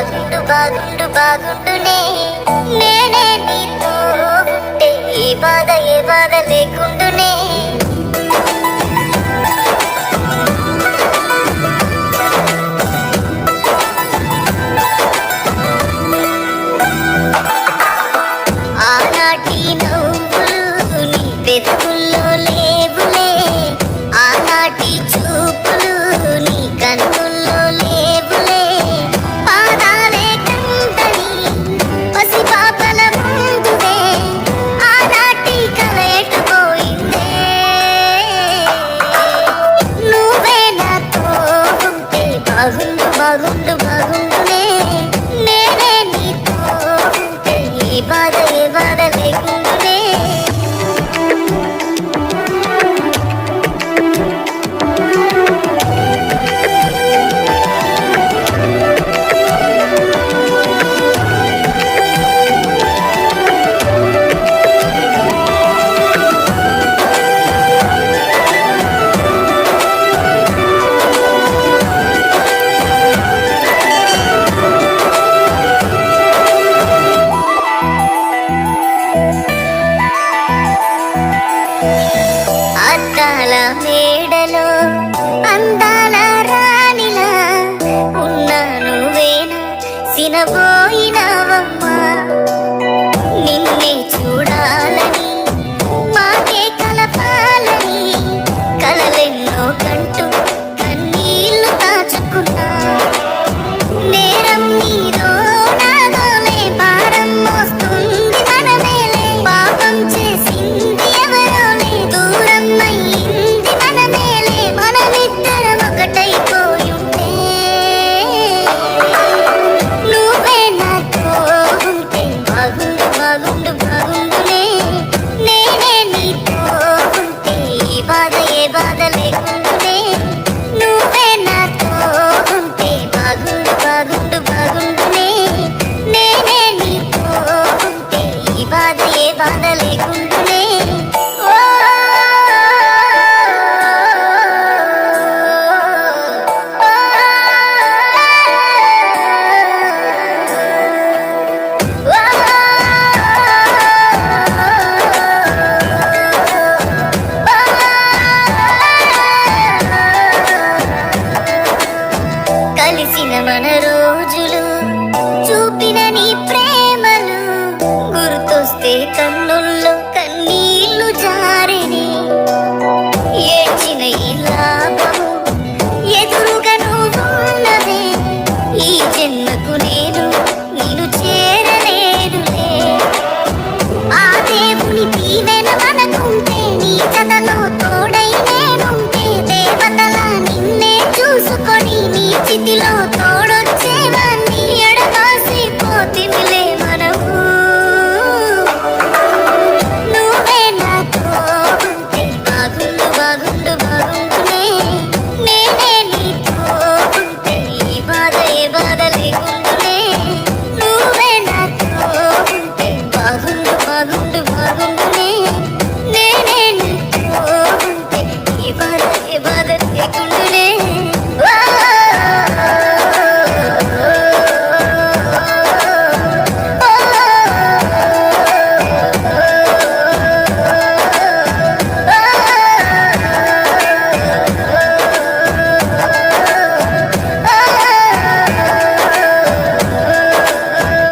బాగుండు బాగుండు బాగుండునే నేనే అందాల రాణిలా ఉన్నాను నువ్వేనా సినబోయి